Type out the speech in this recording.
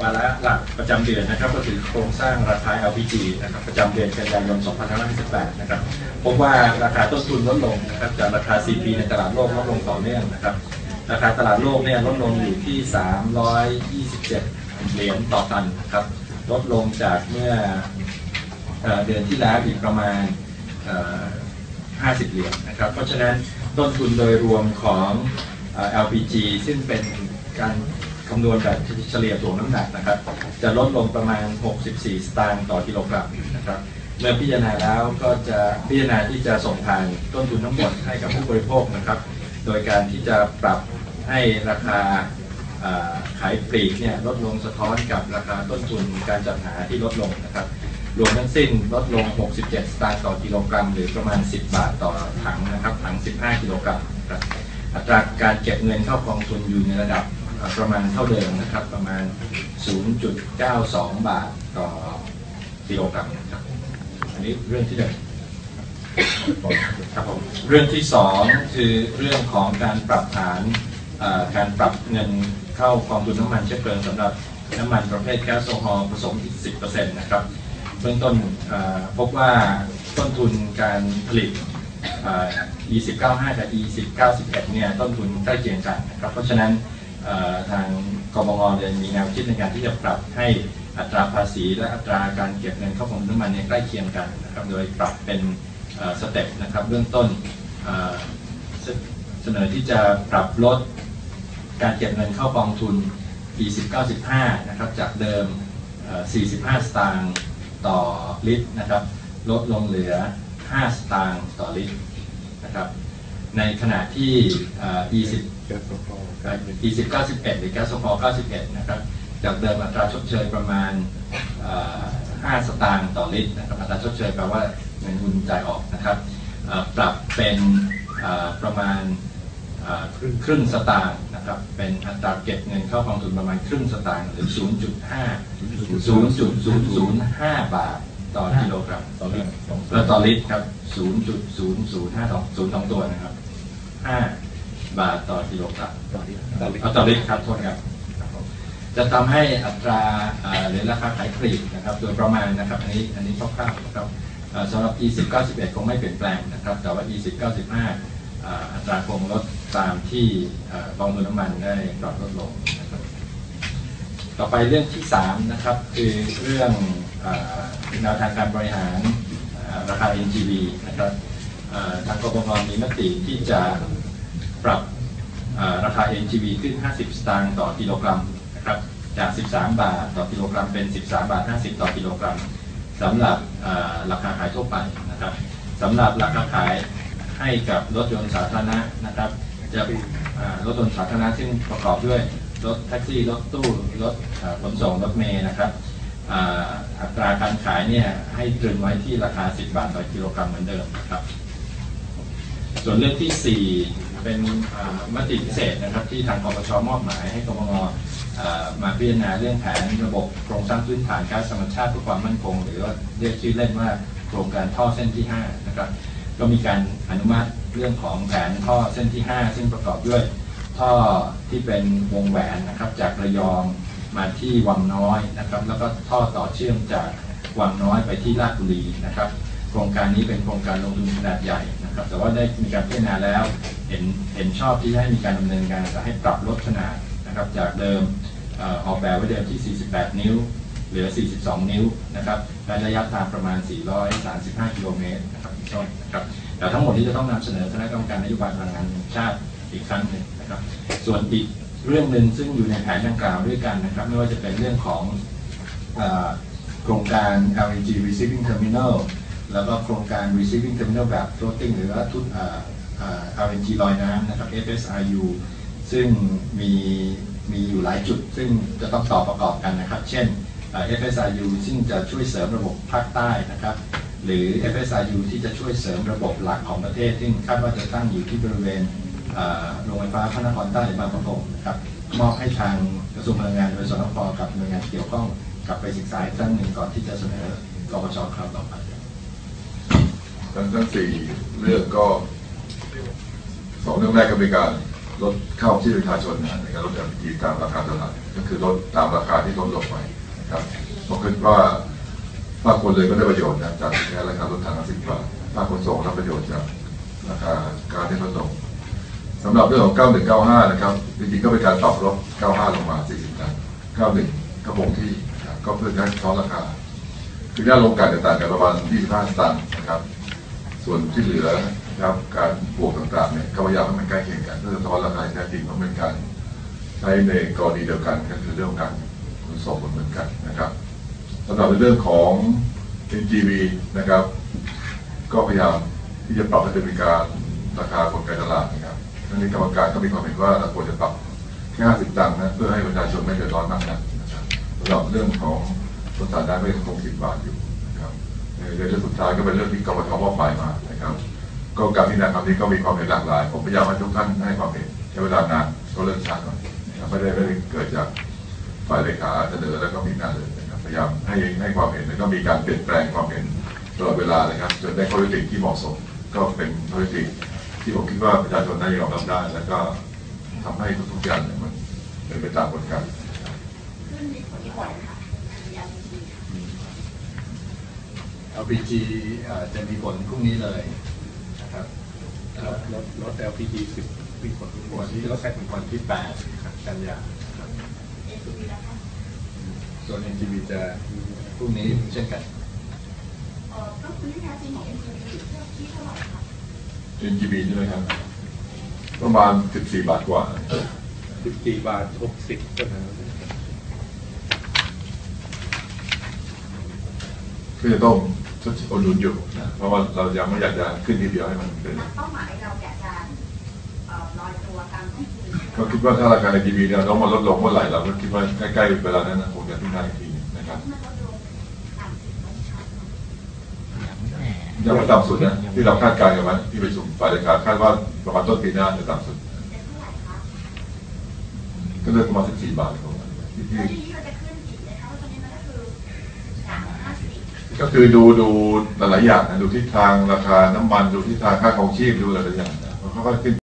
วาระหลักประจำเดือนนะครับ ก็คือโครงสร้างราคา LPG นะครับประจำเดือนกันยายน 2558 นะครับพบว่าราคาต้นทุนลดลงนะครับจากราคา CP ในตลาดโลกลดลงต่อเนื่องนะครับราคาตลาดโลกเนี่ยลดลงอยู่ที่ 327 เหรียญต่อตันครับลดลงจากเมื่อเอเดือนที่แล้วอีกประมาณ 50 เหรียญนะครับ เพราะฉะนั้นต้นทุนโดยรวมของ LPG ซึ่งเป็นการ คำนวณแบบเฉลี่ยถ่วน้ำหนักนะครับ จะลดลงประมาณ 64 สตางค์ต่อกิโลกรัมนะครับ เมื่อพิจารณาแล้วก็จะพิจารณาที่จะส่งผ่านต้นทุนทั้งหมดให้กับผู้บริโภคนะครับ โดยการที่จะปรับให้ราคาขายปลีกเนี่ยลดลงสะท้อนกับราคาต้นทุนการจัดหาที่ลดลงนะครับ รวมทั้งสิ้นลดลง 67 สตางค์ต่อกิโลกรัม หรือประมาณ 10 บาทต่อถังนะครับถัง 15 กิโลกรัมครับอัตราการเก็บเงินเข้ากองทุนอยู่ในระดับ ประมาณเท่าเดิมนะครับ ประมาณ 0.92 บาทต่อกิโลกรัมนะครับ อันนี้เรื่องที่หนึ่งครับผมเรื่องที่สองคือเรื่องของการปรับฐานการปรับเงินเข้ากองทุนน้ำมันเชื้อเพลิงสำหรับน้ำมันประเภทแก๊สโซฮอล์ผสมอีก10%นะครับเบื้องต้นพบว่าต้นทุนการผลิตเอ่อ E195 กับ E191 เนี่ยต้นทุนใกล้เคียงกันนะครับ เพราะฉะนั้น ทางกบงเลยมีแนวคิดในการที่จะปรับให้อัตราภาษี และอัตราการเก็บเงินเข้ากองทุนน้ำมันเนี่ยใกล้เคียงกันนะครับ โดยปรับเป็นสเต็ปนะครับเบื้องต้นเสนอที่จะปรับลดการเก็บเงินเข้ากองทุน E1095 นะครับจากเดิม 45 สตางค์ต่อลิตรนะครับ ลดลงเหลือ 5 สตางค์ต่อลิตรนะครับ ในขณะที่เอ่อ E10 E10 91 หรือแก๊สโซฮอล์91 นะครับจากเดิมอัตราชดเชยประมาณเอ่อ5สตางค์ต่อลิตรนะครับอัตราชดเชยแปลว่าเงินทุนจ่ายออกนะครับเอ่อปรับเป็นเอ่อประมาณเอ่อครึ่งครึ่งสตางค์นะครับเป็นอัตราเก็บเงินเข้ากองทุนประมาณครึ่งสตางค์หรือ 0.5 0.005 บาท ต่อกิโลกรัมต่อลิตรแล้วต่อลิตรครับ 0.005สองศูนย์สองตัวนะครับ 5 บาทต่อกิโลกรัมเอาต่อลิตรครับโทษครับครับผมจะทำให้อัตราเอ่อหรือราคาขายปลีกนะครับ โดยประมาณนะครับ อันนี้อันนี้คร่าวๆนะครับเอ่อสำหรับ E10 91 คงไม่เปลี่ยนแปลงนะครับ แต่ว่า E10 95เอ่ออัตราคงลดตามที่เอ่อกองทุนน้ำมันได้ปรับลดลงนะครับ ต่อไปเรื่องที่ 3 นะครับ คือเรื่องแนวทางการบริหารราคา NGV นะครับทางกบงมีมติที่จะปรับเอ่อราคา NGV ขึ้น 50 สตางค์ต่อกิโลกรัมนะครับจาก 13 บาทต่อกิโลกรัมเป็น 13 บาท 50 ต่อกิโลกรัมสำหรับราคาขายทั่วไปนะครับสำหรับราคาขายให้กับรถยนต์สาธารณะนะครับจะรถยนต์สาธารณะซึ่งประกอบด้วย รถแท็กซี่รถตู้รถขนส่งรถเมล์นะครับอัตราการขายเนี่ยให้ตรึงไว้ที่ราคา 10 บาทต่อกิโลกรัมเหมือนเดิมนะครับ ส่วนเรื่องที่ 4 เป็นอ่ามติพิเศษนะครับ ที่ทางกปชมอบหมายให้กบงมาพิจารณาเรื่องแผนระบบโครงสร้างพื้นฐานก๊าซธรรมชาติเพื่อความมั่นคง หรือว่าเรียกชื่อเล่นว่าโครงการท่อเส้นที่ 5 นะครับ ก็มีการอนุมัติเรื่องของแผนท่อเส้นที่ 5 ซึ่งประกอบด้วย ท่อที่เป็นวงแหวนนะครับจากระยองมาที่วังน้อยนะครับ แล้วก็ท่อต่อเชื่อมจากวังน้อยไปที่ราชบุรีนะครับ โครงการนี้เป็นโครงการลงทุนขนาดใหญ่นะครับ แต่ว่าได้มีการพิจารณาแล้วเห็นเห็นชอบที่จะให้มีการดำเนินการแต่ให้ปรับลดขนาดนะครับ จากเดิมออกแบบไว้เดิมที่ 48 นิ้ว เหลือ 42 นิ้วนะครับและระยะทางประมาณ 435 กิโลเมตรนะครับพี่ต้นนะครับแต่ทั้งหมดนี้จะต้องนำเสนอคณะกรรมการนโยบายพลังงานแห่งชาติ อีกครั้งหนึ่งนะครับ ส่วนอีกเรื่องหนึ่งซึ่งอยู่ในแผนดังกล่าวด้วยกันนะครับ ไม่ว่าจะเป็นเรื่องของอโครงการ LNG Receiving Terminal แล้วก็โครงการ Receiving Terminal แบบ floating หรือว่าทุน LNG ลอยน้ำนะครับ FSRU ซึ่งมีมีอยู่หลายจุด ซึ่งจะต้องต่อประกอบกันนะครับ เช่น FSRU ซึ่งจะช่วยเสริมระบบภาคใต้นะครับ หรือ FSRU ที่จะช่วยเสริมระบบหลักของประเทศ ซึ่งคาดว่าจะตั้งอยู่ที่บริเวณ โรงไฟฟ้าพระนครใต้บางประกงนะครับมอบให้ทางกระทรวงพลังงานโดยสนพกับหน่วยงานเกี่ยวข้องกลับไปศึกษาอีกครั้งหนึ่งก่อนที่จะเสนอกปชคราวต่อไปทั้งทั้งสี่เรื่องก็สองเรื่องแรกก็เป็นการลดเข้าที่ประชาชนนะในการลด LPG ตามราคาตลาดก็คือลดตามราคาที่ลดลงไปนะครับผมคิดว่าภาคคนเลยก็ได้ประโยชน์นะจากแค่ราคาลดถังสิบบาทภาคขนส่งรับประโยชน์จากราคาการที่ลดลง สำหรับเรื่องของ 9195 นะครับ จริงๆ ก็เป็นการปรับลด 95 ลงมา 40ตัน91 ก็คงที่นะครับก็เพื่อให้ช้อนราคา คือด้าลงการจะต่างกันประมาณ 25 สตางค์นะครับ ส่วนที่เหลือนะครับ การบวกต่างๆ เนี่ยก็พยายามให้มันใกล้เคียงกัน เพื่อสะท้อนราคาแท้จริงเพราะเป็นการใช้ในกรณีเดียวกันก็คือเรื่องของการขนส่งเหมือนกันนะครับสำหรับในเรื่องของ NGV นะครับ ก็พยายามที่จะปรับให้เป็นการราคากลไกตลาดนะครับ ทั้งนี้กรรมการก็มีความเห็นว่าเราควรจะปรับแค่50ตังค์นะเพื่อให้ประชาชนไม่เดือดร้อนมากนักนะครับสำหรับเรื่องของต้นสารได้ไม่คง10บาทอยู่นะครับในเรื่องสุดท้ายก็เป็นเรื่องที่กรรมธมอบหมายมานะครับ ก็การพิจารณาครั้งนี้ก็มีความเห็นหลากหลาย ผมพยายามให้ทุกท่านให้ความเห็นใช้เวลานานก็เริ่มช้าหน่อยนะครับไม่ได้ไม่ได้เกิดจากฝ่ายเลขาเสนอแล้วก็มีหน้าเลยนะครับพยายามให้ให้ความเห็นแล้วก็มีการเปลี่ยนแปลงความเห็นตลอดเวลานะครับจนได้ข้อยุติที่เหมาะสมก็เป็นข้อยุติ ที่ผมคิดว่าประชาชนน่าจะยอมรับได้ แล้วก็ทำให้ทุกๆอย่างเนี่ยมันเป็นไปตามกฎเกณฑ์ขึ้นมีผลผลค่ะยาดีค่ะ LPG เอ่อจะมีผลพรุ่งนี้เลยนะครับลดลดลด LPG สิบมีผลวันที่ลดแค่ถึงวันที่แปดครับกันยาครับเอสวีแล้วค่ะส่วน NGV จะพรุ่งนี้เช่นกันเอ่อก็คือที่แท้จริงของเอสวีอยู่ที่เท่าไหร่คะ NGB ใช่ไหมครับ ประมาณ 14 บาทกว่าสิบสี่บาทหกสิบก็นะก็จะต้องชดอุดหนุนอยู่นะ เพราะว่าเรายังไม่อยากจะขึ้นทีเดียวให้มันเป็น เป้าหมายเราอยากจะเอ่อลอยตัวตามต้นทุนก็คิดว่าถ้าราคาในทีวีเนี่ยต้องมาลดลงเมื่อไหร่เราก็คิดว่าใกล้ๆเวลานั้นนะคงจะพิจารณาอีกทีนะครับ มันลดลงสามสิบวันค่ะ ยังไม่ต่ำสุดนะที่เราคาดการณ์กันไว้ที่ประชุมฝ่ายเลขาคาดว่าประมาณต้นปีหน้าจะต่ำสุด ก็เท่าไหร่คะก็เลยประมาณ14บาทของมันที่ที่แล้วทีนี้เราจะขึ้นอีกไหมคะว่าตอนนี้มันก็คือดูดูหลายๆอย่างนะดูทิศทางราคาน้ำมันดูทิศทางค่าครองชีพดูหลายๆอย่างนะเขาก็ขึ้น